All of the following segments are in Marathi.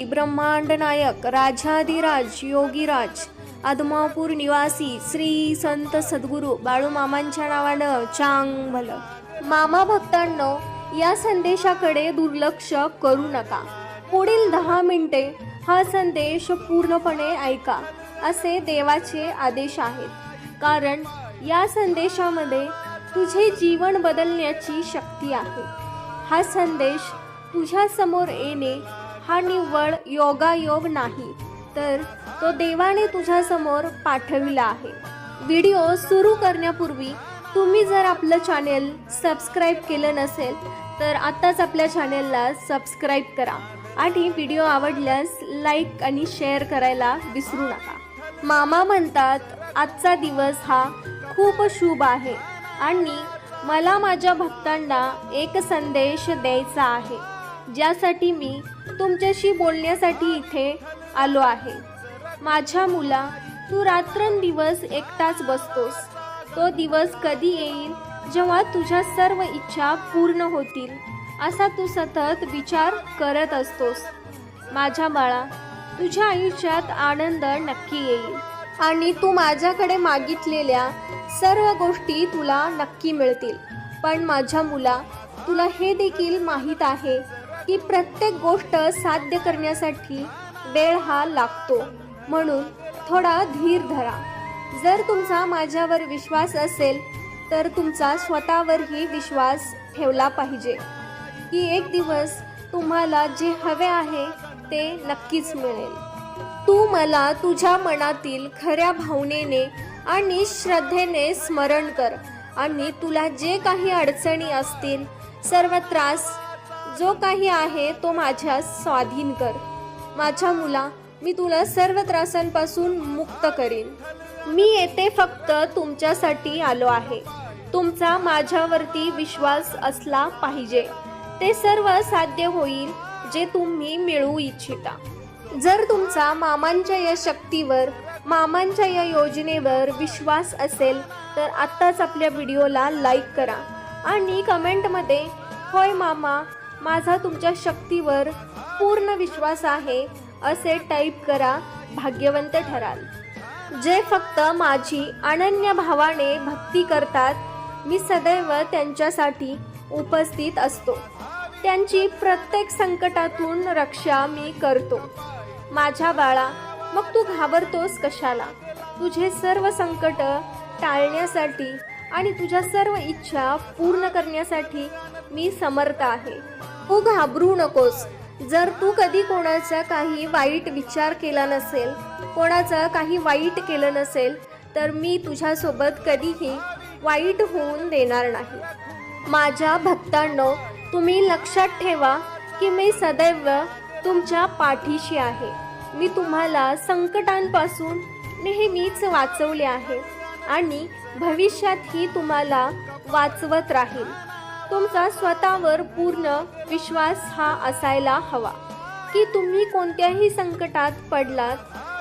ब्रह्मांड नायक राजाधिराज योगीराज आदमापूर निवासी श्री संत सद्गुरू बाळू मामांच्या नावानं चांग भलं मामा भक्तांनो या संदेशाकडे दुर्लक्ष करू नका पुढील दहा मिनिटे हा संदेश पूर्णपणे ऐका असे देवाचे आदेश आहेत कारण या संदेशामध्ये तुझे जीवन बदलण्याची शक्ती आहे हा संदेश तुझ्यासमोर येणे हा निव्वळ योगायोग नाही. तर तो देवाने तुझ्यासमोर पाठविला आहे. व्हिडिओ सुरू करण्यापूर्वी तुम्ही जर आपलं चॅनेल सबस्क्राईब केलं नसेल तर आत्ताच आपल्या चॅनेलला सबस्क्राईब करा. आणि व्हिडिओ आवडल्यास लाईक आणि शेअर करायला विसरू नका. मामा म्हणतात आजचा दिवस हा खूप शुभ आहे आणि मला माझ्या भक्तांना एक संदेश द्यायचा आहे. ज्यासाठी मी तुमच्याशी बोलण्यासाठी इथे आलो आहे. माझ्या मुला तू रात्रंदिवस एकटाच बसतोस. तो दिवस कधी येईल? जेव्हा तुझ्या सर्व इच्छा पूर्ण होतील असा तू सतत विचार करत असतोस. माझ्या बाळा तुझ्या आयुष्यात आनंद नक्की येईल. आणि तू माझ्याकडे मागितलेल्या सर्व गोष्टी तुला नक्की मिळतील. पण माझ्या मुला तुला हे देखील माहीत आहे की प्रत्येक गोष्ट साध्य करण्यासाठी वेळ हा लागतो. म्हणून थोडा धीर धरा. जर तुमचा माझ्यावर विश्वास असेल तर तुमचा स्वतःवरही विश्वास ठेवला पाहिजे. की एक दिवस तुम्हाला जे हवे आहे ते नक्कीच मिळेल. तू मला तुझ्या मनातील खऱ्या भावनेने आणि श्रद्धेने स्मरण कर आणि तुला जे काही अडचणी असतील सर्व त्रास जो काही आहे तो माझ्या स्वाधीन कर. माझ्या मुला मी तुला सर्व त्रासांपासून मुक्त करीन. मी येथे फक्त तुमच्यासाठी आलो आहे. तुमचा माझ्यावरती विश्वास असला पाहिजे. ते सर्व साध्य होईल जे तुम्ही मिळवू इच्छिता. जर तुमचा मामांच्या या शक्तीवर मामांच्या या योजनेवर विश्वास असेल तर आत्ताच आपल्या व्हिडिओला लाईक करा आणि कमेंटमध्ये होय मामा माझा तुमच्या शक्तीवर पूर्ण विश्वास आहे असे टाईप करा भाग्यवंत ठराल. जे फक्त माझी अनन्य भावाने भक्ती करतात मी सदैव त्यांच्यासाठी उपस्थित असतो. त्यांची प्रत्येक संकटातून रक्षा मी करतो. माझ्या बाळा मग तू घाबरतोस कशाला? तुझे सर्व संकट टाळण्यासाठी आणि तुझ्या सर्व इच्छा पूर्ण करण्यासाठी मी समर्थ आहे. तू घाबरू नकोस. जर तू कधी कोणाचा काही वाईट विचार केला नसेल कोणाचं काही वाईट केलं नसेल तर मी तुझ्यासोबत कधीही वाईट होऊन देणार नाही. माझ्या भक्तांनो तुम्ही लक्षात ठेवा की मी सदैव तुमच्या पाठीशी आहे. मी तुम्हाला संकटांपासून नेहमीच वाचवले आहे आणि भविष्यातही तुम्हाला वाचवत राहील तुमचा स्वतःवर पूर्ण विश्वास हा असायला हवा. की तुम्ही कोणत्याही संकटात पडलात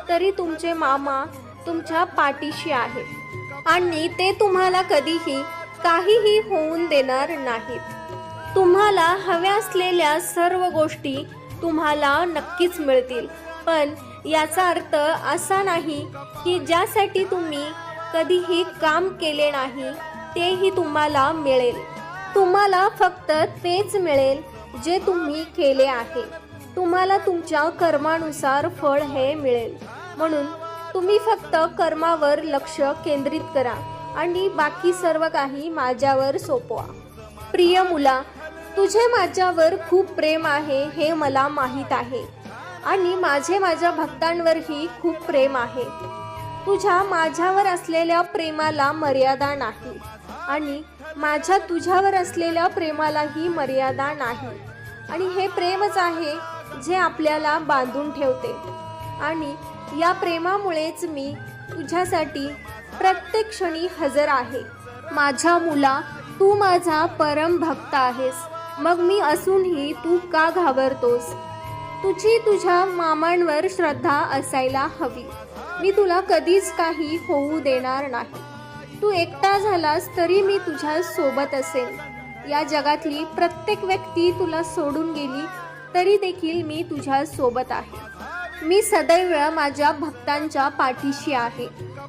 तरी तुमचे मामा तुमच्या पाठीशी आहे आणि ते तुम्हाला कधीही काहीही होऊन देणार नाहीत. तुम्हाला हव्या असलेल्या सर्व गोष्टी तुम्हाला नक्कीच मिळतील. पण याचा अर्थ असा नाही की ज्यासाठी तुम्ही कधीही काम केले नाही तेही तुम्हाला मिळेल. तुम्हाला फक्त तेच मिळेल जे तुम्ही केले आहे. तुम्हाला तुमच्या कर्मानुसार फळ हे मिळेल. म्हणून तुम्ही फक्त कर्मावर लक्ष केंद्रित करा आणि बाकी सर्व काही माझ्यावर सोपवा. प्रिय मुला तुझे माझ्यावर खूप प्रेम आहे हे मला माहीत आहे आणि माझे माझ्या भक्तांवरही खूप प्रेम आहे. तुझ्या माझ्यावर असलेल्या प्रेमाला मर्यादा नाही. आणि माझ्या तुझ्यावर असलेल्या प्रेमालाही मर्यादा नाही. आणि हे प्रेमच आहे जे आपल्याला बांधून ठेवते. आणि या प्रेमामुळेच मी तुझ्यासाठी प्रत्येक क्षणी हजर आहे. माझ्या मुला तू माझा परम भक्त आहेस. मग मी असूनही तू का घाबरतोस? तुझी तुझ्या मामांवर श्रद्धा असायला हवी. मी तुला कधीच काही होऊ देणार नाही. तू एकटा झालास तरी मी तुझ्या सोबत असेल या जगातली प्रत्येक व्यक्ती तुला सोडून गेली तरी देखील मी तुझ्या सोबत आहे. मी सदैव माझ्या भक्तांच्या पाठीशी आहे.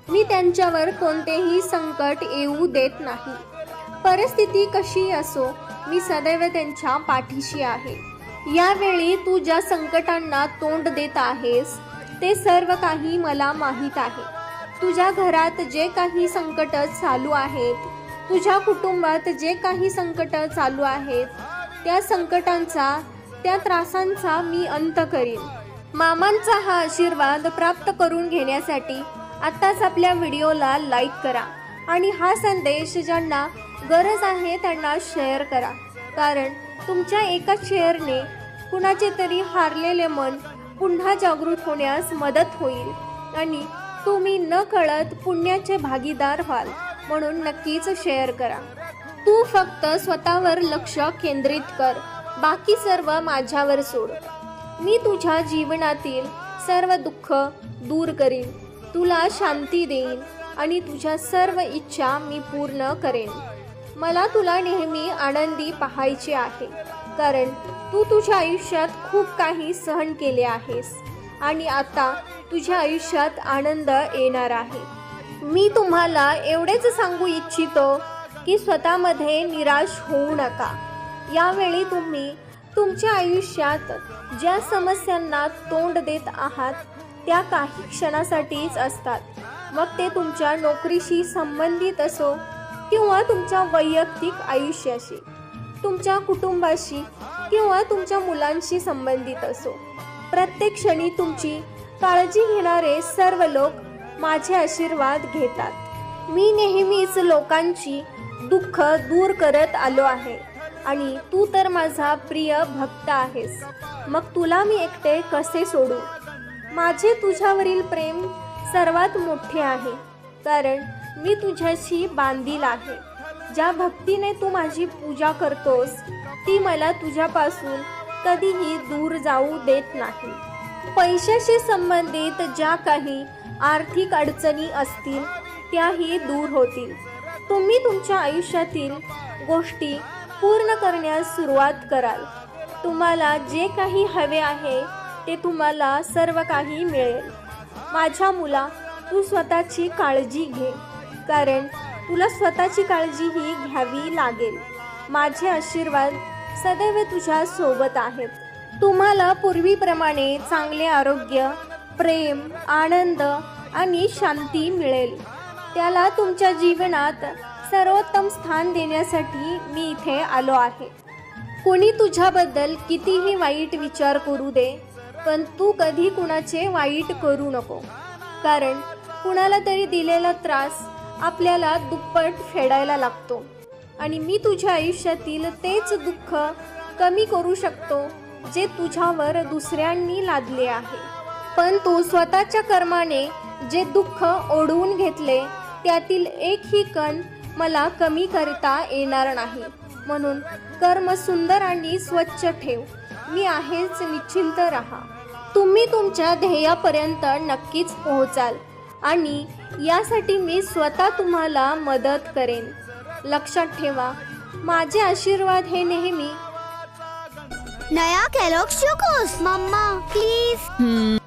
मी त्यांच्यावर कोणतेही संकट येऊ देत नाही. परिस्थिती कशी असो मी सदैव त्यांच्या पाठीशी आहे. यावेळी तू ज्या संकटांना तोंड देत आहेस ते सर्व काही मला माहीत आहे. तुझ्या घरात जे काही संकट चालू आहेत तुझ्या कुटुंबात जे काही संकट चालू आहेत त्या संकटांचा त्या त्रासांचा मी अंत करीन. मामांचा हा आशीर्वाद प्राप्त करून घेण्यासाठी आत्ताच आपल्या व्हिडिओला लाईक करा आणि हा संदेश ज्यांना गरज आहे त्यांना शेअर करा. कारण तुमच्या एका शेअरने कुणाचे तरी हारलेले मन पुन्हा जागृत होण्यास मदत होईल. आणि तुम्ही न कळत पुण्याचे भागीदार व्हाल म्हणून नक्कीच शेअर करा. तू फक्त स्वतःवर लक्ष केंद्रित कर बाकी सर्व माझ्यावर सोड. मी तुझ्या जीवनातील सर्व दुःख दूर करीन तुला शांती देईन आणि तुझ्या सर्व इच्छा मी पूर्ण करेन. मला तुला नेहमी आनंदी पाहायचे आहे कारण तू तुझ्या आयुष्यात खूप काही सहन केले आहेस. आणि आता तुझ्या आयुष्यात आनंद येणार आहे. मी तुम्हाला एवढेच सांगू इच्छितो की स्वतःमध्ये निराश होऊ नका. यावेळी तुम्ही तुमच्या आयुष्यात ज्या समस्यांना तोंड देत आहात त्या काही क्षणासाठीच असतात. मग ते तुमच्या नोकरीशी संबंधित असो किंवा तुमच्या वैयक्तिक आयुष्याशी तुमच्या कुटुंबाशी किंवा तुमच्या मुलांशी संबंधित असो. प्रत्येक क्षणी तुमची काळजी घेणारे सर्व लोक माझे आशीर्वाद घेतात. मी नेहमीच लोकांची दुःख दूर करत आलो आहे आणि तू तर माझा प्रिय भक्त आहेस. मग तुला मी एकटे कसे सोडू? माझे तुझ्यावरील प्रेम सर्वात मोठे आहे कारण मी तुझ्याशी बांधील आहे. ज्या भक्तीने तू माझी पूजा करतोस ती मला तुझ्यापासून कधीही दूर जाऊ देत नाही. पैशाशी संबंधित ज्या काही आर्थिक अडचणी असतील त्याही दूर होतील. तुम्ही तुमच्या आयुष्यातील गोष्टी पूर्ण करण्यास सुरुवात कराल. तुम्हाला जे काही हवे आहे ते तुम्हाला सर्व काही मिळेल. माझ्या मुला तू स्वतःची काळजी घे. कारण तुला स्वतःची काळजी ही घ्यावी लागेल. माझे आशीर्वाद सदैव तुझ्या सोबत आहेत तुम्हाला पूर्वीप्रमाणे चांगले आरोग्य प्रेम आनंद आणि शांती मिळेल. त्याला तुमच्या जीवनात सर्वोत्तम स्थान देण्यासाठी मी इथे आलो आहे. कोणी तुझ्याबद्दल कितीही वाईट विचार करू दे पण तू कधी कुणाचे वाईट करू नको. कारण कुणाला तरी दिलेला त्रास आपल्याला दुप्पट फेडायला लागतो. आणि मी तुझ्या आयुष्यातील तेच दुःख कमी करू शकतो जे तुझ्यावर दुसऱ्यांनी लादले आहे. पण तू स्वतःच्या कर्माने जे दुःख ओढवून घेतले त्यातील एकही कण मला कमी करता येणार नाही. म्हणून कर्म सुंदर आणि स्वच्छ ठेव. मी आहेच निश्चिंत राहा. तुम्ही तुमच्या ध्येयापर्यंत नक्कीच पोहोचाल आणि यासाठी मी स्वतः तुम्हाला मदत करेन. लक्षात ठेवा. माझे आशीर्वाद हे नेहमी नया कैलॉग्स चोकोस मम्मा प्लीज